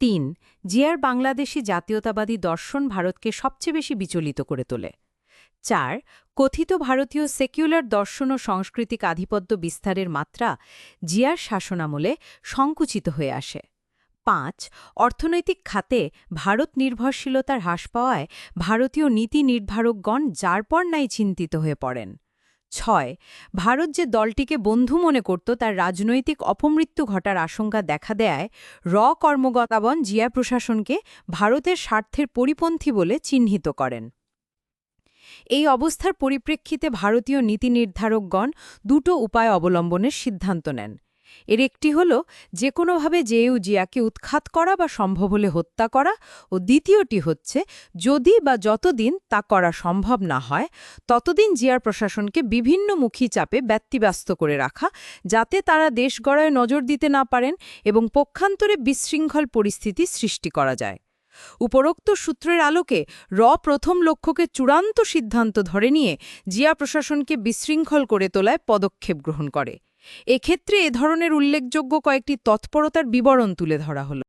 তিন জিয়ার বাংলাদেশি জাতীয়তাবাদী দর্শন ভারতকে সবচেয়ে বেশি বিচলিত করে তোলে। চার, কথিত ভারতীয় সেকুলার দর্শন ও সাংস্কৃতিক আধিপত্য বিস্তারের মাত্রা জিয়ার শাসনামলে সংকুচিত হয়ে আসে। পাঁচ, অর্থনৈতিক খাতে ভারত নির্ভরশীলতার হ্রাস পাওয়ায় ভারতীয় নীতি নির্ধারকগণ যার পর নাই চিন্তিত হয়ে পড়েন। ছয়, ভারত যে দলটিকে বন্ধু মনে করত, তার রাজনৈতিক অপমৃত্যু ঘটার আশঙ্কা দেখা দেয় র কর্মকর্তাবন জিয়া প্রশাসনকে ভারতের স্বার্থের পরিপন্থী বলে চিহ্নিত করেন। এই অবস্থার পরিপ্রেক্ষিতে ভারতীয় নীতি নির্ধারকগণ দুটো উপায় অবলম্বনের সিদ্ধান্ত নেন। এর একটি হল যে কোনোভাবে জেইউ জিয়াকে উৎখাত করা বা সম্ভব হলে হত্যা করা, ও দ্বিতীয়টি হচ্ছে, যদি বা যতদিন তা করা সম্ভব না হয়, ততদিন জিয়ার প্রশাসনকে বিভিন্নমুখী চাপে ব্যক্তিব্যস্ত করে রাখা, যাতে তারা দেশ গড়ায় নজর দিতে না পারেন এবং পক্ষান্তরে বিশৃঙ্খল পরিস্থিতি সৃষ্টি করা যায়। উপরোক্ত সূত্রের আলোকে, র প্রথম লক্ষ্যকে চূড়ান্ত সিদ্ধান্ত ধরে নিয়ে, জিয়া প্রশাসনকে বিশৃঙ্খল করে তোলায় পদক্ষেপ গ্রহণ করে। এক্ষেত্রে এ ধরনের উল্লেখযোগ্য কয়েকটি তৎপরতার বিবরণ তুলে ধরা হল।